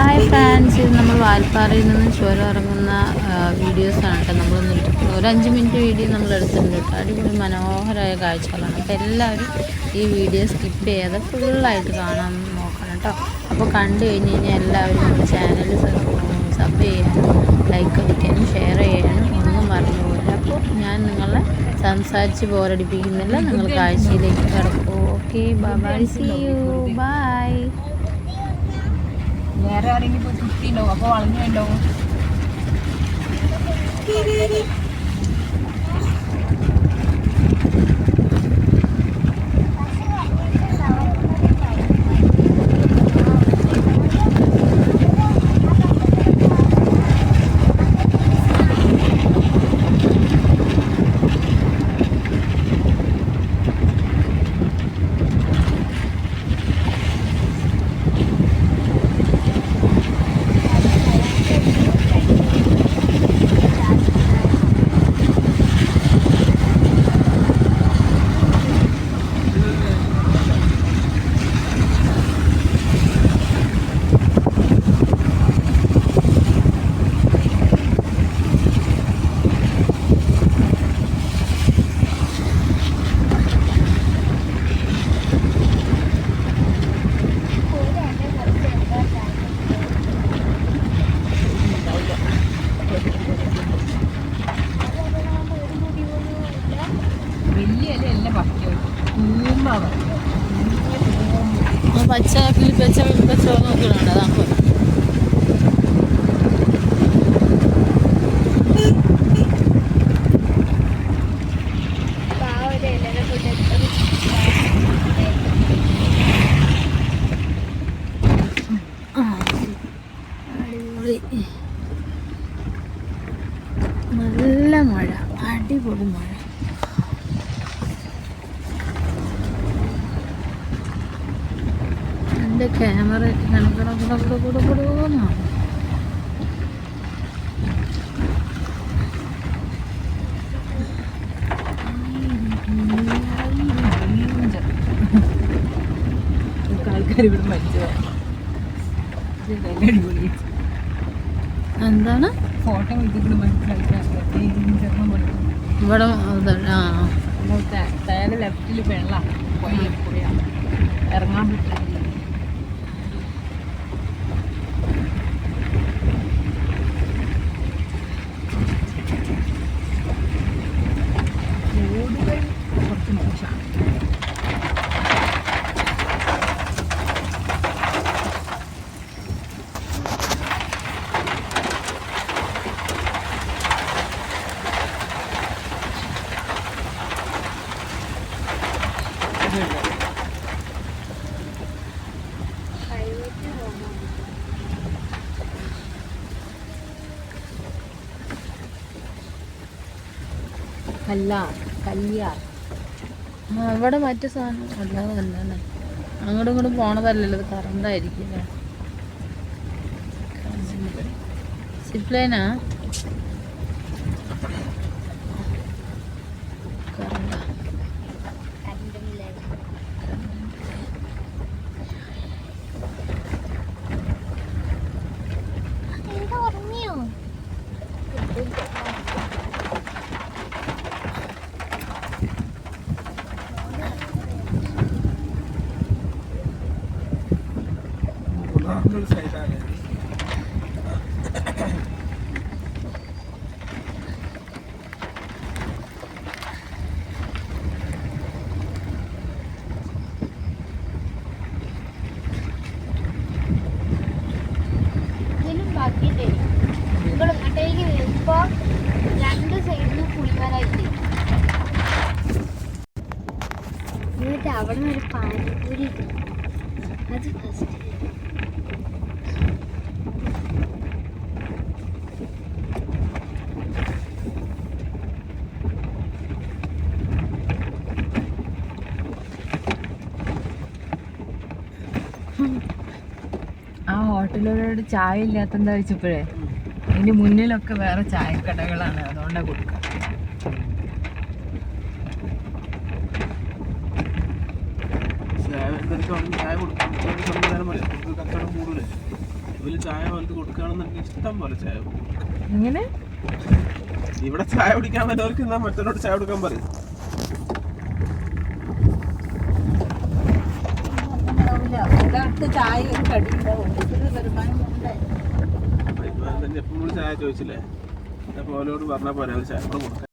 Hi France ഇത് നമ്മൾ വാൽപ്പാറയിൽ നിന്ന് ചുരം ഇറങ്ങുന്ന വീഡിയോസാണ് കേട്ടോ. നമ്മളൊന്ന് എടുക്കുന്നത് ഒരു അഞ്ച് മിനിറ്റ് വീഡിയോ നമ്മൾ എടുത്തിട്ടുണ്ട് കേട്ടോ. അടിപൊളി മനോഹരമായ കാഴ്ചകളാണ്. അപ്പോൾ എല്ലാവരും ഈ വീഡിയോ സ്കിപ്പ് ചെയ്യാതെ ഫുള്ളായിട്ട് കാണാൻ നോക്കണം കേട്ടോ. അപ്പോൾ കണ്ടു കഴിഞ്ഞ് കഴിഞ്ഞാൽ എല്ലാവരും നമ്മുടെ ചാനൽ സബ് ചെയ്യാനും ലൈക്ക് അടിക്കാനും ഷെയർ ചെയ്യാനും ഒന്നും മറന്നു പോകില്ല അപ്പോൾ ഞാൻ നിങ്ങളെ സംസാരിച്ച് ബോറടിപ്പിക്കുന്നില്ല. നിങ്ങൾ കാഴ്ചയിലേക്ക് കിടക്കൂ. Okay bye see you bye വേറെ ആരെങ്കിലും പോയി കുത്തിണ്ടാവും അപ്പൊ വളഞ്ഞു പച്ച പച്ച പച്ച നോക്കുന്നുണ്ട് അതാണ് അടിപൊളി. നല്ല മഴ അടിപൊളി മഴ. എന്റെ ക്യാമറ കണക്കട കൂടെ കൂടെ കൂടെ കൂടെ പോകുന്നതാണ് എന്താണ്? ഫോട്ടോ ഇവിടെ ഇറങ്ങാൻ പറ്റില്ല. റോഡുകൾ കുറച്ച് മോശമാണ് കല്ലാർ കല്യാർ. അവിടെ മറ്റു സാധനം അല്ലാതെ തന്നെ അങ്ങോട്ടും ഇങ്ങോട്ടും പോണതല്ലല്ലോ ഇത് കറണ്ടായിരിക്കും അല്ലേ? സിപ്ലൈനാ അവിടെ ഒരു പാനിപ്പൂരി. അത് ഫസ്റ്റ് ആ ഹോട്ടലുകളോട് ചായ ഇല്ലാത്തെന്താ വെച്ചപ്പോഴേ അതിന്റെ മുന്നിലൊക്കെ വേറെ ചായക്കടകളാണ്. അതുകൊണ്ടാണ് കൊടുക്കുക ചായ ചായ കൊടുക്കാം സംവിധാനം പോലെ കച്ചവടം കൂടുതലേ. ചായ വന്നിട്ട് കൊടുക്കുകയാണെന്നുണ്ടെങ്കിൽ ഇഷ്ടം പോലെ ചായ കൊടുക്കും. ഇങ്ങനെ ഇവിടെ ചായ കുടിക്കാൻ വരുന്നവർക്ക് എന്നാ മറ്റവരോട് ചായ കൊടുക്കാൻ പറയും. ചായ എപ്പോഴും ചോദിച്ചില്ലേ? അപ്പൊ അവരോട് പറഞ്ഞാൽ പോലെ ഒരു ചായ കൂടെ കൊടുക്കാൻ.